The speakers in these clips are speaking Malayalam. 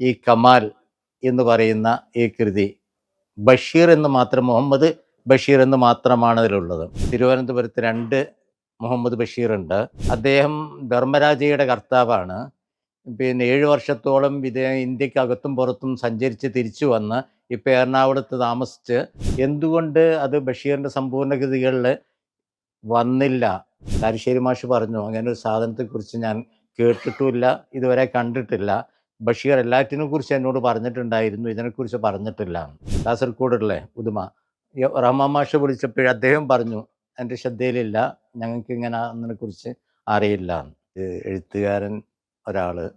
ഈ കമാൽ എന്ന് പറയുന്ന ഈ കൃതി. ബഷീർ എന്ന് മാത്രം മുഹമ്മദ് ബഷീർ എന്ന് മാത്രമാണ് അതിലുള്ളത്. തിരുവനന്തപുരത്ത് രണ്ട് മുഹമ്മദ് ബഷീർ ഉണ്ട് അദ്ദേഹം ധർമ്മരാജയുടെ കർത്താവാണ്. പിന്നെ ഏഴു വർഷത്തോളം വിദേ ഇന്ത്യക്കകത്തും പുറത്തും സഞ്ചരിച്ച് തിരിച്ചു വന്ന് ഇപ്പോൾ എറണാകുളത്ത് താമസിച്ച് എന്തുകൊണ്ട് അത് ബഷീറിന്റെ സമ്പൂർണ കൃതികളിൽ വന്നില്ല? കാരിശ്ശേരി മാഷ് പറഞ്ഞു അങ്ങനെ ഒരു സാധനത്തെക്കുറിച്ച് ഞാൻ കേട്ടിട്ടുമില്ല ഇതുവരെ കണ്ടിട്ടില്ല. ബഷീർ എല്ലാറ്റിനെ കുറിച്ച് എന്നോട് പറഞ്ഞിട്ടുണ്ടായിരുന്നു. ഇതിനെക്കുറിച്ച് പറഞ്ഞിട്ടില്ല. കാസർഗോഡുള്ള ഉദുമ. റഹ്മാൻ മാഷ് വിളിച്ചപ്പോൾ അദ്ദേഹം പറഞ്ഞു എന്റെ ശ്രദ്ധയിലില്ല. ഞങ്ങൾക്ക് ഇങ്ങനെ അതിനെക്കുറിച്ച് അറിയില്ല. എഴുത്തുകാരൻ ഒരാൾ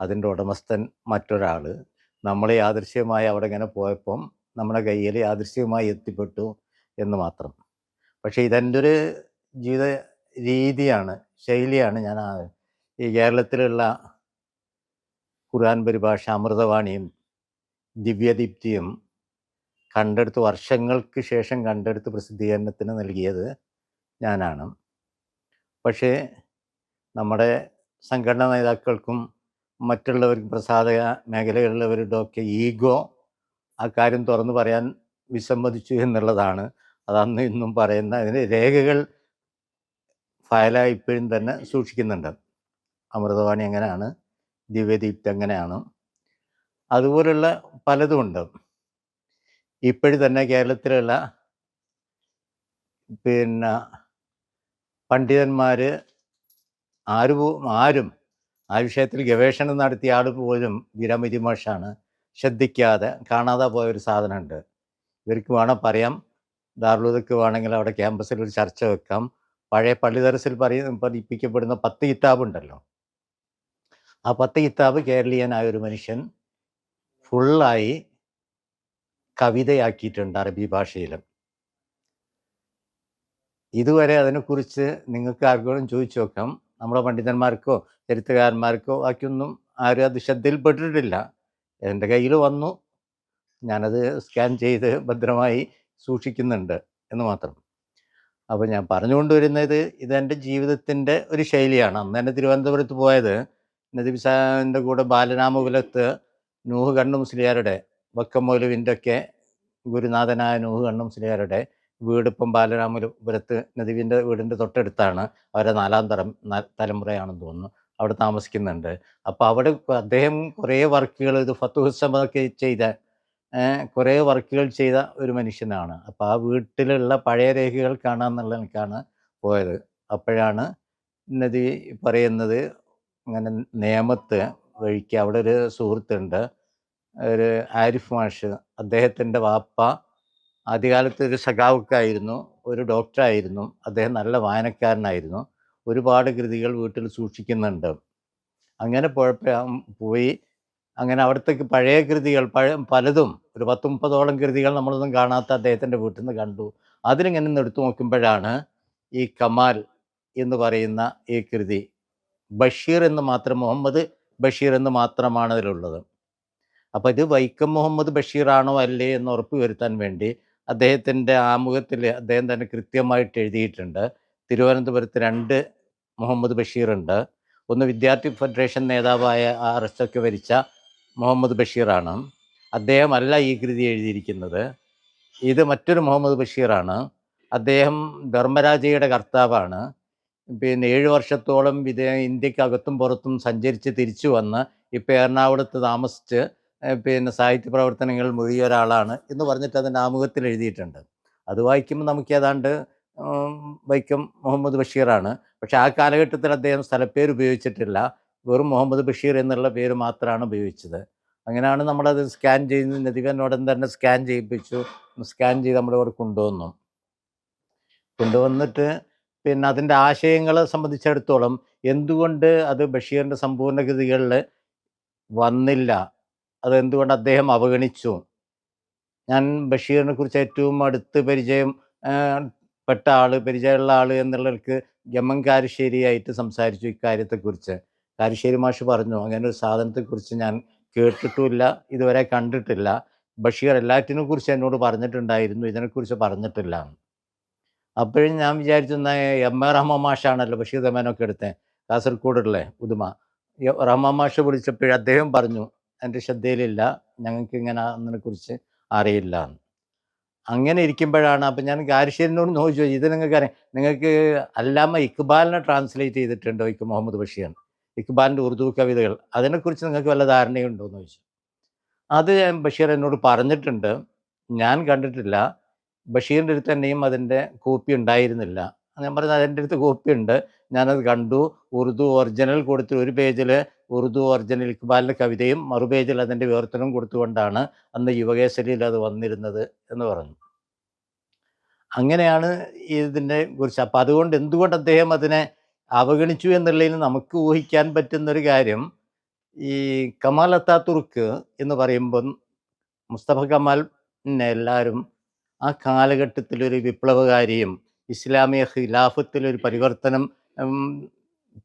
അതിന്റെ ഉടമസ്ഥൻ മറ്റൊരാൾ നമ്മൾ യാദൃശ്യമായി അവിടെ ഇങ്ങനെ പോയപ്പം നമ്മുടെ കയ്യിൽ യാദൃശ്യമായി എത്തിപ്പെട്ടു എന്ന് മാത്രം. പക്ഷേ ഇതെന്റെ ഒരു ജീവിത രീതിയാണ് ശൈലിയാണ് ഞാൻ ഈ കേരളത്തിലുള്ള ഖുർആൻ പരിഭാഷ അമൃതവാണിയും ദിവ്യദീപ്തിയും കണ്ടെടുത്ത് വർഷങ്ങൾക്ക് ശേഷം കണ്ടെടുത്ത് പ്രസിദ്ധീകരണത്തിന് നൽകിയത് ഞാനാണ്. പക്ഷേ നമ്മുടെ സംഘടനാ നേതാക്കൾക്കും മറ്റുള്ളവർക്കും പ്രസാദ മേഖലകളിലുള്ളവരുടെ ഒക്കെ ഈഗോ ആ കാര്യം തുറന്നു പറയാൻ വിസമ്മതിച്ചു എന്നുള്ളതാണ്. അതന്ന് ഇന്നും പറയുന്ന അതിന് രേഖകൾ ഫയലായി ഇപ്പോഴും തന്നെ സൂക്ഷിക്കുന്നുണ്ട്. അമൃതവാണി അങ്ങനെയാണ് ദിവ്യദീപ്തി അങ്ങനെയാണ് അതുപോലുള്ള പലതും ഉണ്ട്. ഇപ്പോഴും തന്നെ കേരളത്തിലുള്ള പിന്നെ പണ്ഡിതന്മാർ ആര് ആരും ആ വിഷയത്തിൽ ഗവേഷണം നടത്തിയ ആൾ പോലും വിരമിതി മാഷാണ് ശ്രദ്ധിക്കാതെ കാണാതെ പോയ ഒരു സാധനമുണ്ട്. ഇവർക്ക് വേണം പറയാം. ദാർലൂദക്ക് വേണമെങ്കിൽ അവിടെ ക്യാമ്പസിൽ ഒരു ചർച്ച വെക്കാം. പഴയ പള്ളിതരസിൽ പറയ പഠിപ്പിക്കപ്പെടുന്ന പത്ത് കിതാബുണ്ടല്ലോ. ആ പത്ത് കിതാബ് കേരളീയനായ ഒരു മനുഷ്യൻ ഫുള്ളായി കവിതയാക്കിയിട്ടുണ്ട് അറബി ഭാഷയിൽ ഇതുവരെ അതിനെക്കുറിച്ച് നിങ്ങൾക്ക് ആർക്കും ചോദിച്ചു നോക്കാം. നമ്മുടെ പണ്ഡിതന്മാർക്കോ ചരിത്രകാരന്മാർക്കോ ബാക്കിയൊന്നും ആരും അത് ശ്രദ്ധയിൽപ്പെട്ടിട്ടില്ല. എന്റെ കയ്യിൽ വന്നു. ഞാനത് സ്കാൻ ചെയ്ത് ഭദ്രമായി സൂക്ഷിക്കുന്നുണ്ട് എന്ന് മാത്രം. അപ്പോൾ ഞാൻ പറഞ്ഞുകൊണ്ടുവരുന്നത് ഇതെന്റെ ജീവിതത്തിന്റെ ഒരു ശൈലിയാണ്. അന്ന് തന്നെ തിരുവനന്തപുരത്ത് പോയത്. നദീബ് സാഹിബിന്റെ കൂടെ ബാലരാമകുലത്ത് നൂഹ് കണ്ണു മുസ്ലിയാരുടെ വക്കമൗലുവിന്റെ ഒക്കെ ഗുരുനാഥനായ നൂഹ് കണ്ണു മുസ്ലിയാരുടെ വീടിപ്പം ബാലരാമപുരത്ത് നദീവിന്റെ വീടിന്റെ തൊട്ടടുത്താണ്. അവരെ നാലാം തരം തലമുറയാണെന്ന് തോന്നുന്നു. അവിടെ താമസിക്കുന്നുണ്ട്. അപ്പോൾ അവിടെ അദ്ദേഹം കുറേ വർക്കുകൾ ഇത് ഫത്തുഹുസമൊക്കെ ചെയ്ത കുറേ വർക്കുകൾ ചെയ്ത ഒരു മനുഷ്യനാണ്. അപ്പോൾ ആ വീട്ടിലുള്ള പഴയ രേഖകൾ കാണാമെന്നുള്ള എനിക്കാണ് പോയത്. അപ്പോഴാണ് നദി പറയുന്നത് അങ്ങനെ നേമത്ത് വഴിക്ക് അവിടെ ഒരു സുഹൃത്തുണ്ട്. ഒരു ആരിഫ് മാഷ്. അദ്ദേഹത്തിന്റെ വാപ്പ ആദ്യകാലത്ത് ഒരു സഖാവുക്കായിരുന്നു. ഒരു ഡോക്ടറായിരുന്നു. അദ്ദേഹം നല്ല വായനക്കാരനായിരുന്നു. ഒരുപാട് കൃതികൾ വീട്ടിൽ സൂക്ഷിക്കുന്നുണ്ട്. അങ്ങനെ പോയപ്പോൾ പോയി. അങ്ങനെ അവിടത്തേക്ക് പഴയ കൃതികൾ പഴയ പലതും ഒരു പത്ത് മുപ്പതോളം കൃതികൾ നമ്മളൊന്നും കാണാത്ത അദ്ദേഹത്തിന്റെ വീട്ടിൽ നിന്ന് കണ്ടു. അതിലിങ്ങനെ നിന്ന് എടുത്തു നോക്കുമ്പോഴാണ് ഈ കമാൽ എന്ന് പറയുന്ന ഈ കൃതി ബഷീർ എന്ന് മാത്രം മുഹമ്മദ് ബഷീർ എന്ന് മാത്രമാണ് അതിലുള്ളത്. അപ്പോൾ ഇത് വൈക്കം മുഹമ്മദ് ബഷീറാണോ അല്ലേ എന്ന് ഉറപ്പ് വരുത്താൻ വേണ്ടി അദ്ദേഹത്തിന്റെ ആമുഖത്തിൽ അദ്ദേഹം തന്നെ കൃത്യമായിട്ട് എഴുതിയിട്ടുണ്ട്. തിരുവനന്തപുരത്ത് രണ്ട് മുഹമ്മദ് ബഷീറുണ്ട്. ഒന്ന് വിദ്യാർത്ഥി ഫെഡറേഷൻ നേതാവായ ആ അറസ്റ്റൊക്കെ വരിച്ച മുഹമ്മദ് ബഷീറാണ്. അദ്ദേഹമല്ല ഈ കൃതി എഴുതിയിരിക്കുന്നത്. ഇത് മറ്റൊരു മുഹമ്മദ് ബഷീറാണ്. അദ്ദേഹം ധർമ്മരാജയുടെ കർത്താവാണ്. പിന്നെ ഏഴ് വർഷത്തോളം വിദേ ഇന്ത്യക്കകത്തും പുറത്തും സഞ്ചരിച്ച് തിരിച്ചു വന്ന് ഇപ്പോൾ എറണാകുളത്ത് താമസിച്ച് പിന്നെ സാഹിത്യ പ്രവർത്തനങ്ങൾ മുഴുകിയ ഒരാളാണ് എന്ന് പറഞ്ഞിട്ട് അതിന്റെ ആമുഖത്തിൽ എഴുതിയിട്ടുണ്ട്. അത് വായിക്കുമ്പോൾ നമുക്ക് ഏതാണ്ട് വൈക്കം മുഹമ്മദ് ബഷീറാണ്. പക്ഷേ ആ കാലഘട്ടത്തിൽ അദ്ദേഹം സ്ഥലപ്പേര് ഉപയോഗിച്ചിട്ടില്ല. വെറും മുഹമ്മദ് ബഷീർ എന്നുള്ള പേര് മാത്രമാണ് ഉപയോഗിച്ചത്. അങ്ങനെയാണ് നമ്മളത് സ്കാൻ ചെയ്യുന്നത് നദികനോടൻ തന്നെ സ്കാൻ ചെയ്യിപ്പിച്ചു. സ്കാൻ ചെയ്ത് നമ്മളിവിടെ കൊണ്ടുവന്നു. കൊണ്ടുവന്നിട്ട് പിന്നെ അതിന്റെ ആശയങ്ങളെ സംബന്ധിച്ചിടത്തോളം എന്തുകൊണ്ട് അത് ബഷീറിന്റെ സമ്പൂർണ കൃതികളിൽ വന്നില്ല? അത് എന്തുകൊണ്ട് അദ്ദേഹം അവഗണിച്ചു? ഞാൻ ബഷീറിനെ കുറിച്ച് ഏറ്റവും അടുത്ത് പരിചയം പെട്ട ആൾ പരിചയമുള്ള ആൾ എന്നുള്ളവർക്ക് ഗമൻ കാരശ്ശേരിയായിട്ട് സംസാരിച്ചു ഇക്കാര്യത്തെക്കുറിച്ച് കാരശ്ശേരി മാഷ് പറഞ്ഞു അങ്ങനെ ഒരു സാധനത്തെക്കുറിച്ച് ഞാൻ കേട്ടിട്ടുമില്ല ഇതുവരെ കണ്ടിട്ടില്ല. ബഷീർ എല്ലാറ്റിനെ കുറിച്ച് എന്നോട് പറഞ്ഞിട്ടുണ്ടായിരുന്നു ഇതിനെക്കുറിച്ച് പറഞ്ഞിട്ടില്ല. അപ്പോഴും ഞാൻ വിചാരിച്ചു എം എ റഹ്മാൻ മാഷാണല്ലോ ബഷീർ റഹ്മാനൊക്കെ എടുത്തേ. കാസർഗോഡുള്ള ഉദുമ റഹ്മാൻ മാഷ് വിളിച്ചപ്പോൾ അദ്ദേഹം പറഞ്ഞു എന്റെ ശ്രദ്ധയിലില്ല ഞങ്ങൾക്ക് ഇങ്ങനെ അതിനെക്കുറിച്ച് അറിയില്ല. അങ്ങനെ ഇരിക്കുമ്പോഴാണ് അപ്പം ഞാൻ കാരിശ്ശേരിനോട് ചോദിച്ചു ഇത് നിങ്ങൾക്ക് അറിയാം നിങ്ങൾക്ക് അല്ലാമ ഇക്ബാലിനെ ട്രാൻസ്ലേറ്റ് ചെയ്തിട്ടുണ്ടോ? ഇക്ക് മുഹമ്മദ് ബഷീർ. ഇക്ബാലിന്റെ ഉറുദു കവിതകൾ അതിനെക്കുറിച്ച് നിങ്ങൾക്ക് വല്ല ധാരണയുണ്ടോ എന്ന് ചോദിച്ചു. അത് ബഷീർ എന്നോട് പറഞ്ഞിട്ടുണ്ട്. ഞാൻ കണ്ടിട്ടില്ല. ബഷീറിന്റെ അടുത്ത് തന്നെയും അതിന്റെ കോപ്പി ഉണ്ടായിരുന്നില്ല. ഞാൻ പറഞ്ഞു അതിന്റെ അടുത്ത് കോപ്പി ഉണ്ട്. ഞാനത് കണ്ടു. ഉറുദു ഒറിജിനൽ കൊടുത്ത് ഒരു പേജിൽ ഉറുദു ഒറിജിനൽ ഇക്ബാലിന്റെ കവിതയും മറു പേജിൽ അതിന്റെ വിവർത്തനം കൊടുത്തുകൊണ്ടാണ് അന്ന് യുവകേശരിയിൽ അത് വന്നിരുന്നത് എന്ന് പറഞ്ഞു. അങ്ങനെയാണ് ഇതിനെ കുറിച്ച്. അപ്പം അതുകൊണ്ട് എന്തുകൊണ്ട് അദ്ദേഹം അതിനെ അവഗണിച്ചു എന്നുള്ളതിൽ നമുക്ക് ഊഹിക്കാൻ പറ്റുന്നൊരു കാര്യം ഈ കമാൽ അത്താത്തുർക്ക് എന്ന് പറയുമ്പം മുസ്തഫ കമാലിനെ എല്ലാവരും ആ കാലഘട്ടത്തിലൊരു വിപ്ലവകാരിയും ഇസ്ലാമിക ഖിലാഫത്തിലൊരു പരിവർത്തനം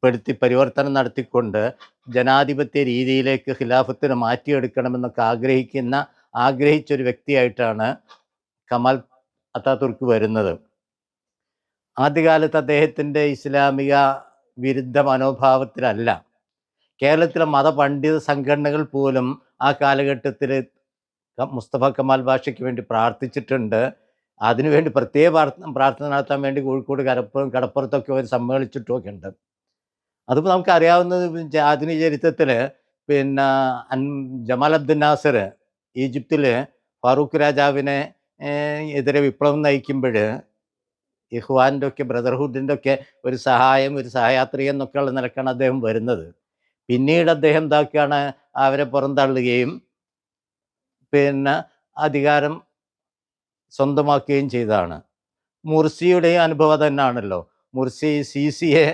പെടുത്തി പരിവർത്തനം നടത്തിക്കൊണ്ട് ജനാധിപത്യ രീതിയിലേക്ക് ഖിലാഫത്തിന് മാറ്റിയെടുക്കണമെന്നൊക്കെ ആഗ്രഹിക്കുന്ന ആഗ്രഹിച്ചൊരു വ്യക്തിയായിട്ടാണ് കമൽ അത്താതുർക്ക് വരുന്നത്. ആദ്യകാലത്ത് അദ്ദേഹത്തിന്റെ ഇസ്ലാമിക വിരുദ്ധ മനോഭാവത്തിലല്ല. കേരളത്തിലെ മതപണ്ഡിത സംഘടനകൾ പോലും ആ കാലഘട്ടത്തിൽ മുസ്തഫ കമാൽ ഭാഷയ്ക്ക് വേണ്ടി പ്രാർത്ഥിച്ചിട്ടുണ്ട്. അതിനുവേണ്ടി പ്രത്യേക പ്രാർത്ഥന പ്രാർത്ഥന നടത്താൻ വേണ്ടി കോഴിക്കോട് കടപ്പുറം കടപ്പുറത്തൊക്കെ അവർ സമ്മേളിച്ചിട്ടൊക്കെ ഉണ്ട്. അതിപ്പോൾ നമുക്ക് അറിയാവുന്നത് ച- ആധുനിക ചരിത്രത്തിൽ പിന്നെ അൻ ജമാൽ അബ്ദുൽ നാസർ ഈജിപ്തിൽ ഫാറൂഖ് രാജാവിനെ എതിരെ വിപ്ലവം നയിക്കുമ്പോൾ ഇഹ്വാന്റെ ഒക്കെ ബ്രദർഹുഡിന്റെ ഒക്കെ ഒരു സഹായം ഒരു സഹയാത്രി എന്നൊക്കെയുള്ള നിലക്കാണ് അദ്ദേഹം വരുന്നത്. പിന്നീട് അദ്ദേഹം എന്താക്കുകയാണ് അവരെ പുറന്തള്ളുകയും പിന്നെ അധികാരം സ്വന്തമാക്കുകയും ചെയ്തതാണ്. മുർസിയുടെ അനുഭവം തന്നെയാണല്ലോ മുർസി സി സിയെ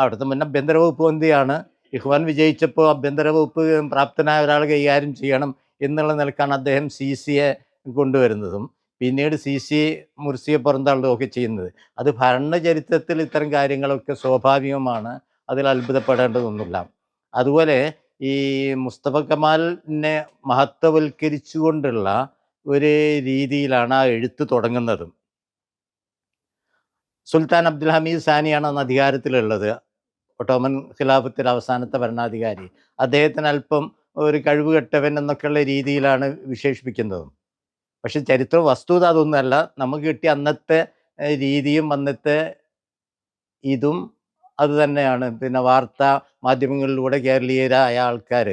അവിടുത്തെ മുന്നേ ആഭ്യന്തര വകുപ്പ് മന്ത്രിയാണ്. ഇഹ്വാൻ വിജയിച്ചപ്പോൾ ആഭ്യന്തര വകുപ്പ് പ്രാപ്തനായ ഒരാൾ കൈകാര്യം ചെയ്യണം എന്നുള്ള നിലക്കാണ് അദ്ദേഹം സി സിയെ കൊണ്ടുവരുന്നതും. പിന്നീട് സി സി മുർസിയെ പുറന്തള്ളുകയൊക്കെ ചെയ്യുന്നത്. അത് ഭരണചരിത്രത്തിൽ ഇത്തരം കാര്യങ്ങളൊക്കെ സ്വാഭാവികമാണ്. അതിൽ അത്ഭുതപ്പെടേണ്ടതൊന്നുമില്ല. അതുപോലെ ഈ മുസ്തഫ കമാലിനെ മഹത്വവൽക്കരിച്ചുകൊണ്ടുള്ള ഒരു രീതിയിലാണ് ആ എഴുത്ത് തുടങ്ങുന്നത്. സുൽത്താൻ അബ്ദുൽ ഹമീദ് സാനിയാണ് അന്ന് അധികാരത്തിലുള്ളത്. ഒട്ടോമൻ ഖിലാഫത്തിലെ അവസാനത്തെ ഭരണാധികാരി. അദ്ദേഹത്തിന് അല്പം ഒരു കഴിവ് കെട്ടവൻ എന്നൊക്കെയുള്ള രീതിയിലാണ് വിശേഷിപ്പിക്കുന്നതും. പക്ഷെ ചരിത്ര വസ്തുത അതൊന്നുമല്ല. നമുക്ക് കിട്ടിയ അന്നത്തെ രീതിയും അന്നത്തെ ഇതും അത് തന്നെയാണ്. പിന്നെ വാർത്താ മാധ്യമങ്ങളിലൂടെ കേരളീയരായ ആൾക്കാർ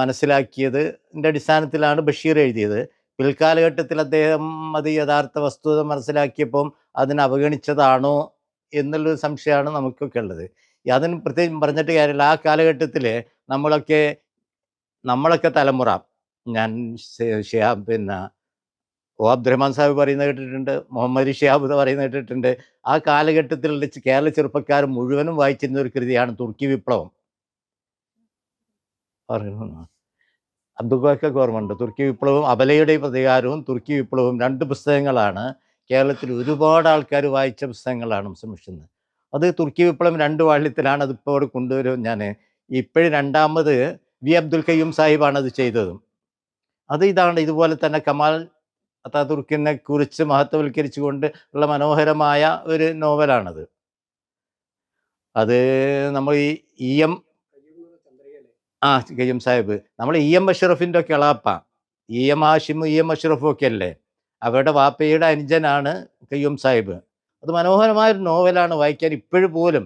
മനസ്സിലാക്കിയത് അടിസ്ഥാനത്തിലാണ് ബഷീർ എഴുതിയത്. പിൽക്കാലഘട്ടത്തിൽ അദ്ദേഹം അത് യഥാർത്ഥ വസ്തുത മനസ്സിലാക്കിയപ്പം അതിനെ അവഗണിച്ചതാണോ എന്നുള്ളൊരു സംശയമാണ് നമുക്കൊക്കെ ഉള്ളത്. അതിന് പ്രത്യേകം പറഞ്ഞിട്ട് കാര്യമില്ല. ആ കാലഘട്ടത്തിൽ നമ്മളൊക്കെ നമ്മളൊക്കെ തലമുറ ഞാൻ പിന്നെ ഒ അബ്ദുറഹ്മാൻ സാഹിബ് പറയുന്നത് കേട്ടിട്ടുണ്ട് മുഹമ്മദ് ഷിയാബ് പറയുന്നത് കേട്ടിട്ടുണ്ട്. ആ കാലഘട്ടത്തിലുള്ള കേരള ചെറുപ്പക്കാർ മുഴുവനും വായിച്ചിരുന്ന ഒരു കൃതിയാണ് തുർക്കി വിപ്ലവം. പറയുന്നു അബ്ദുഖൊക്കെ ഓർമ്മയുണ്ട്. തുർക്കി വിപ്ലവം അബലയുടെ പ്രതികാരവും തുർക്കി വിപ്ലവവും രണ്ട് പുസ്തകങ്ങളാണ്. കേരളത്തിൽ ഒരുപാട് ആൾക്കാർ വായിച്ച പുസ്തകങ്ങളാണ് മുസ്ലിം അത് തുർക്കി വിപ്ലവം രണ്ട് വാള്യത്തിലാണ് അതിപ്പോൾ അവിടെ കൊണ്ടുവരും ഞാൻ ഇപ്പോഴും രണ്ടാമത് വി അബ്ദുൽ കയ്യൂം സാഹിബാണ് അത് ചെയ്തതും. അത് ഇതാണ് ഇതുപോലെ തന്നെ കമാൽ അത്താതുർക്കിനെ കുറിച്ച് മഹത്വവൽക്കരിച്ചുകൊണ്ട് ഉള്ള മനോഹരമായ ഒരു നോവലാണത്. അത് നമ്മൾ ഈ ഇ എം ആ കയ്യം സാഹിബ്. നമ്മൾ ഇ എം അഷ്റഫിന്റെ ഒക്കെ ഇളാപ്പ ഇ എം ആഷിമും ഇ എം അഷ്റഫും ഒക്കെ അല്ലേ? അവരുടെ വാപ്പയുടെ അനുജനാണ് കയ്യൂം സാഹിബ്. അത് മനോഹരമായ ഒരു നോവലാണ് വായിക്കാൻ ഇപ്പോഴും പോലും.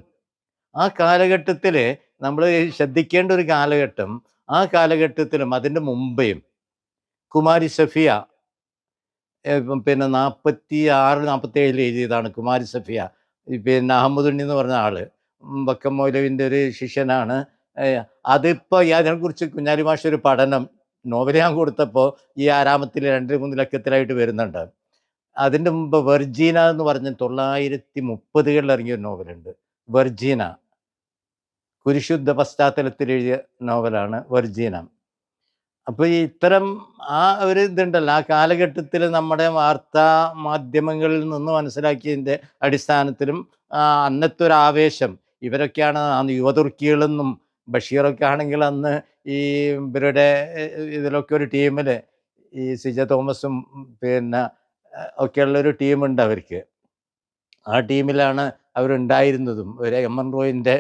ആ കാലഘട്ടത്തിൽ നമ്മൾ ശ്രദ്ധിക്കേണ്ട ഒരു കാലഘട്ടം ആ കാലഘട്ടത്തിലും അതിന്റെ മുമ്പേയും. കുമാരി സഫിയ പിന്നെ നാൽപ്പത്തി ആറ് നാൽപ്പത്തി ഏഴിൽ എഴുതിയതാണ് കുമാരി സഫിയ. പിന്നെ അഹമ്മദുണ്ണി എന്ന് പറഞ്ഞ ഉം വക്കം മൗലവിന്റെ ഒരു ശിഷ്യനാണ്. അതിപ്പോൾ അതിനെക്കുറിച്ച് കുഞ്ഞാലി മാഷ ഒരു പഠനം നോവൽ ഞാൻ കൊടുത്തപ്പോൾ ഈ ആരാമത്തിൽ രണ്ട് മൂന്ന് ലക്കത്തിലായിട്ട് വരുന്നുണ്ട്. അതിന്റെ മുമ്പ് വെർജീന എന്ന് പറഞ്ഞ തൊള്ളായിരത്തി മുപ്പതുകളിൽ ഇറങ്ങിയ ഒരു നോവലുണ്ട്. വെർജീന. കുരിശുദ്ധ പശ്ചാത്തലത്തിൽ എഴുതിയ നോവലാണ് വെർജീന. അപ്പോൾ ഈ ഇത്തരം ആ ഒരു ഇതുണ്ടല്ലോ ആ കാലഘട്ടത്തിൽ നമ്മുടെ വാർത്താ മാധ്യമങ്ങളിൽ നിന്ന് മനസ്സിലാക്കിയതിന്റെ അടിസ്ഥാനത്തിലും അന്നത്തെ ഒരു ആവേശം ഇവരൊക്കെയാണ് അന്ന് യുവതുർക്കികളെന്നും ബഷീറൊക്കെ ആണെങ്കിൽ അന്ന് ഈ ഇവരുടെ ഇതിലൊക്കെ ഒരു ടീമിൽ ഈ സിജ തോമസും പിന്നെ ഒക്കെയുള്ള ഒരു ടീമുണ്ട് അവർക്ക്. ആ ടീമിലാണ് അവരുണ്ടായിരുന്നതും ഒരു എം എൻ റോയിന്റെ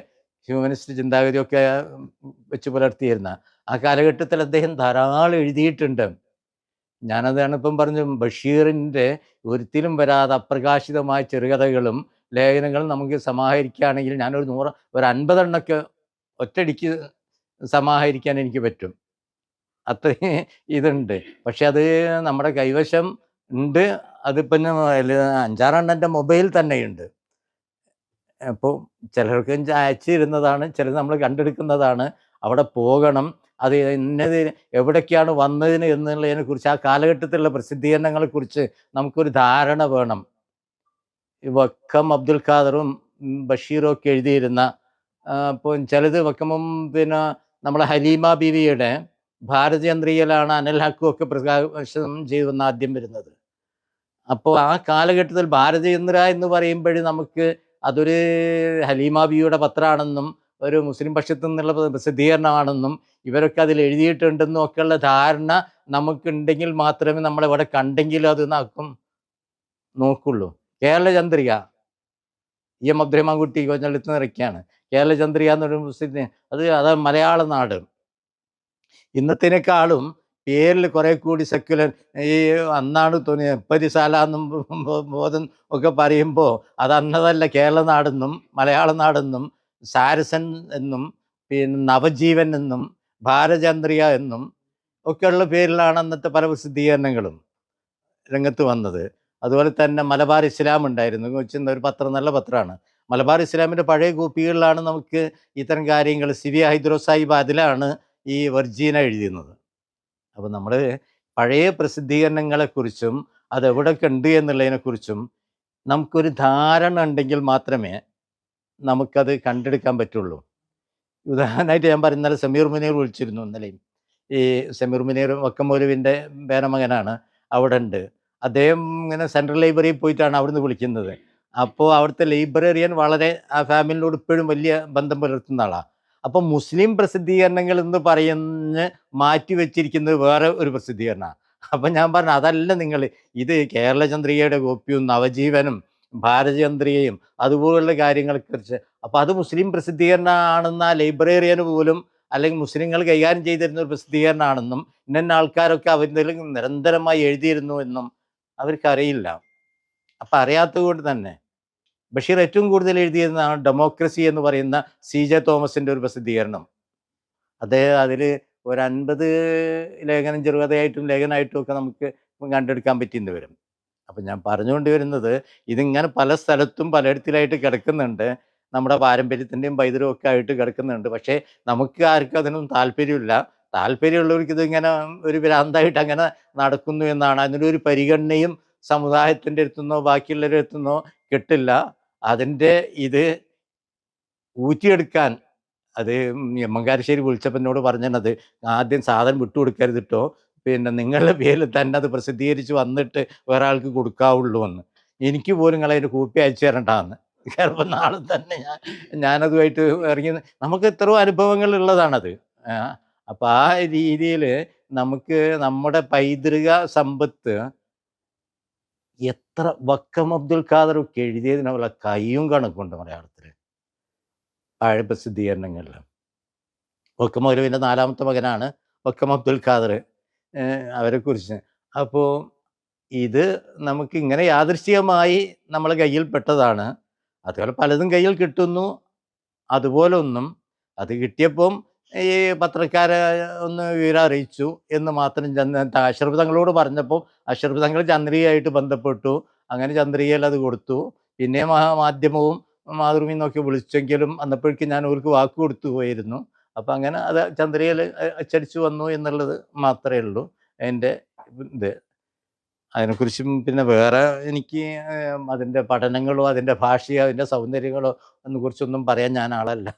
ഹ്യൂമനിസ്റ്റ് ചിന്താഗതിയൊക്കെ വെച്ച് പുലർത്തിയിരുന്ന ആ കാലഘട്ടത്തിൽ അദ്ദേഹം ധാരാളം എഴുതിയിട്ടുണ്ട്. ഞാനതാണ് ഇപ്പം പറഞ്ഞു ബഷീറിന്റെ ഒരിക്കലും വരാതെ അപ്രകാശിതമായ ചെറുകഥകളും ലേഖനങ്ങളും നമുക്ക് സമാഹരിക്കുകയാണെങ്കിൽ ഞാനൊരു നൂറ് ഒരു അൻപതെണ്ണൊക്കെ ഒറ്റടിക്ക് സമാഹരിക്കാൻ എനിക്ക് പറ്റും. അത്രയും ഇതുണ്ട്. പക്ഷെ അത് നമ്മുടെ കൈവശം ഉണ്ട്. അതിപ്പം അഞ്ചാറെണ്ണം എന്റെ മൊബൈൽ തന്നെയുണ്ട്. അപ്പോൾ ചിലർക്ക് അയച്ചിരുന്നതാണ് ചിലർ നമ്മൾ കണ്ടെടുക്കുന്നതാണ് അവിടെ പോകണം അത് ഇന്നത് എവിടേക്കാണ് വന്നതിന് എന്നുള്ളതിനെ കുറിച്ച് ആ കാലഘട്ടത്തിലുള്ള പ്രസിദ്ധീകരണങ്ങളെ കുറിച്ച് നമുക്കൊരു ധാരണ വേണം. വക്കം അബ്ദുൽ ഖാദറും ബഷീറും ഒക്കെ എഴുതിയിരുന്ന അപ്പോൾ ചിലത് വക്കമും പിന്നെ നമ്മളെ ഹലീമ ബീവിയുടെ ഭാരതചന്ദ്രികയിലാണ് അനൽ ഹക്കും ഒക്കെ പ്രകാശനം ചെയ്തെന്ന് ആദ്യം വരുന്നത്. അപ്പോൾ ആ കാലഘട്ടത്തിൽ ഭാരതചന്ദ്ര എന്ന് പറയുമ്പോഴേ നമുക്ക് അതൊരു ഹലീമ ബിയുടെ പത്രമാണെന്നും ഒരു മുസ്ലിം പക്ഷത്തു നിന്നുള്ള പ്രസിദ്ധീകരണമാണെന്നും ഇവരൊക്കെ അതിൽ എഴുതിയിട്ടുണ്ടെന്നും ഒക്കെയുള്ള ധാരണ നമുക്കുണ്ടെങ്കിൽ മാത്രമേ നമ്മളിവിടെ കണ്ടെങ്കിലും അത് നാക്കും നോക്കുള്ളൂ. കേരള ചന്ദ്രിക. ഇ എം അബ്ദുറഹ്മാൻകുട്ടി കൊഞ്ഞെടുത്ത് നിറയ്ക്കുകയാണ് കേരള ചന്ദ്രിക എന്നൊരു മുസ്ലിം അത് അത് മലയാള നാട്. ഇന്നത്തിനേക്കാളും പേരിൽ കുറെ കൂടി സെക്യുലർ ഈ അന്നാണ് തോന്നിയ എപ്പരിസാല എന്നും ബോധം ഒക്കെ പറയുമ്പോൾ അത് അന്നതല്ല കേരള നാടെന്നും മലയാള നാടെന്നും സാരസൻ എന്നും പിന്നെ നവജീവൻ എന്നും ഭാരചന്ദ്രിയ എന്നും ഒക്കെയുള്ള പേരിലാണ് അന്നത്തെ പല പ്രസിദ്ധീകരണങ്ങളും രംഗത്ത് വന്നത്. അതുപോലെ തന്നെ മലബാർ ഇസ്ലാം ഉണ്ടായിരുന്നു. വെച്ചിരുന്ന ഒരു പത്രം നല്ല പത്രമാണ്. മലബാർ ഇസ്ലാമിന്റെ പഴയ കോപ്പികളിലാണ് നമുക്ക് ഇത്തരം കാര്യങ്ങൾ സിവി ഹൈദ്രോ സാഹിബ് അതിലാണ് ഈ വർജീന എഴുതുന്നത് അപ്പോൾ നമ്മൾ പഴയ പ്രസിദ്ധീകരണങ്ങളെക്കുറിച്ചും അത് എവിടെയൊക്കെ ഉണ്ട് എന്നുള്ളതിനെക്കുറിച്ചും നമുക്കൊരു ധാരണ ഉണ്ടെങ്കിൽ മാത്രമേ നമുക്കത് കണ്ടെടുക്കാൻ പറ്റുള്ളൂ. ഉദാഹരണമായിട്ട് ഞാൻ പറയുന്ന സമീർ മുനീർ വിളിച്ചിരുന്നു ഇന്നലെയും. ഈ സമീർ മുനീർ വക്കമൗലുവിന്റെ പേരമകനാണ് അവിടെ ഉണ്ട് അദ്ദേഹം ഇങ്ങനെ സെൻട്രൽ ലൈബ്രറിയിൽ പോയിട്ടാണ് അവിടുന്ന് വിളിക്കുന്നത്. അപ്പോൾ അവിടുത്തെ ലൈബ്രറിയൻ വളരെ ആ ഫാമിലിനോട് ഇപ്പോഴും വലിയ ബന്ധം പുലർത്തുന്ന ആളാണ്. അപ്പം മുസ്ലിം പ്രസിദ്ധീകരണങ്ങൾ എന്ന് പറയുന്ന മാറ്റി വെച്ചിരിക്കുന്നത് വേറെ ഒരു പ്രസിദ്ധീകരണമാണ്. അപ്പം ഞാൻ പറഞ്ഞു അതല്ല നിങ്ങൾ ഇത് കേരളചന്ദ്രികയുടെ കോപ്പിയും നവജീവനും ഭാരതചന്ദ്രികയും അതുപോലുള്ള കാര്യങ്ങളെക്കുറിച്ച് അപ്പോൾ അത് മുസ്ലിം പ്രസിദ്ധീകരണമാണെന്ന് ആ ലൈബ്രറിയന് പോലും അല്ലെങ്കിൽ മുസ്ലിങ്ങൾ കൈകാര്യം ചെയ്തിരുന്ന ഒരു പ്രസിദ്ധീകരണമാണെന്നും ഇന്ന ആൾക്കാരൊക്കെ അവരിൽ നിരന്തരമായി എഴുതിയിരുന്നു എന്നും അവർക്കറിയില്ല. അപ്പം അറിയാത്തത് കൊണ്ട് തന്നെ ബഷീർ ഏറ്റവും കൂടുതൽ എഴുതിയിരുന്നതാണ് ഡെമോക്രസി എന്ന് പറയുന്ന സി ജെ തോമസിന്റെ ഒരു പ്രസിദ്ധീകരണം. അദ്ദേഹം അതിൽ ഒരു അൻപത് ലേഖനം ചെറുകഥയായിട്ടും ലേഖനമായിട്ടും ഒക്കെ നമുക്ക് കണ്ടെടുക്കാൻ പറ്റിയെന്ന് വരും. അപ്പം ഞാൻ പറഞ്ഞുകൊണ്ട് വരുന്നത് ഇതിങ്ങനെ പല സ്ഥലത്തും പലയിടത്തിലായിട്ട് കിടക്കുന്നുണ്ട്. നമ്മുടെ പാരമ്പര്യത്തിന്റെയും പൈതൃകവും ഒക്കെ ആയിട്ട് കിടക്കുന്നുണ്ട്. പക്ഷേ നമുക്ക് ആർക്കും അതിനൊന്നും താല്പര്യമില്ല. താല്പര്യമുള്ളവർക്ക് ഇതിങ്ങനെ ഒരു ഭ്രാന്തായിട്ട് അങ്ങനെ നടക്കുന്നു എന്നാണ്. അതിനൊരു പരിഗണനയും സമുദായത്തിന്റെ അടുത്തുനിന്നോ ബാക്കിയുള്ളവരുടെ അടുത്തുനിന്നോ കിട്ടില്ല. അതിന്റെ ഇത് ഊറ്റിയെടുക്കാൻ അത് മങ്കാരശ്ശേരി വിളിച്ചപ്പോൾ പറഞ്ഞത് ആദ്യം സാധനം വിട്ടുകൊടുക്കരുത് കേട്ടോ പിന്നെ നിങ്ങളുടെ പേരിൽ തന്നെ അത് പ്രസിദ്ധീകരിച്ച് വന്നിട്ട് ഒരാൾക്ക് കൊടുക്കാവുള്ളൂ എന്ന്. എനിക്ക് പോലും നിങ്ങൾ അതിന്റെ കോപ്പി അയച്ചു തരണ്ടെന്ന് ചിലപ്പോൾ നാളെ തന്നെ ഞാൻ ഞാനതുമായിട്ട് ഇറങ്ങി നമുക്ക് എത്രയോ അനുഭവങ്ങൾ ഉള്ളതാണത്. അപ്പം ആ രീതിയിൽ നമുക്ക് നമ്മുടെ പൈതൃക സമ്പത്ത് എത്ര വക്കം അബ്ദുൽ ഖാദറൊക്കെ എഴുതിയതിനുള്ള കൈയും കണക്കുണ്ട് മലയാളത്തിൽ ആഴ പ്രസിദ്ധീകരണങ്ങളിൽ വക്കം മൗലവിന്റെ നാലാമത്തെ മകനാണ് വക്കം അബ്ദുൽ ഖാദർ. അവരെ കുറിച്ച്. അപ്പോൾ ഇത് നമുക്ക് ഇങ്ങനെ യാദൃശ്ചികമായി നമ്മൾ കയ്യിൽ പെട്ടതാണ്. അതുപോലെ പലതും കയ്യിൽ കിട്ടുന്നു. അതുപോലൊന്നും അത് കിട്ടിയപ്പം ഈ പത്രക്കാരെ ഒന്ന് വിവരം അറിയിച്ചു എന്ന് മാത്രം ചന്ദ്ര അഷറഫ് തങ്ങളോട് പറഞ്ഞപ്പോൾ അഷറഫ് തങ്ങൾ ചന്ദ്രികയായിട്ട് ബന്ധപ്പെട്ടു. അങ്ങനെ ചന്ദ്രികയിൽ അത് കൊടുത്തു. പിന്നെ മാധ്യമവും മാതൃമി നോക്കി വിളിച്ചെങ്കിലും അന്നപ്പോഴേക്കും ഞാൻ അവർക്ക് വാക്ക് കൊടുത്തു പോയിരുന്നു. അപ്പം അങ്ങനെ അത് ചന്ദ്രികയിൽ അച്ചടിച്ചു വന്നു എന്നുള്ളത് മാത്രമേ ഉള്ളൂ. എന്റെ ഇത്. അതിനെക്കുറിച്ചും പിന്നെ വേറെ എനിക്ക് അതിന്റെ പഠനങ്ങളോ അതിന്റെ ഭാഷയോ അതിന്റെ സൗന്ദര്യങ്ങളോ ഒന്നും കുറിച്ചൊന്നും പറയാൻ ഞാൻ ആളല്ല.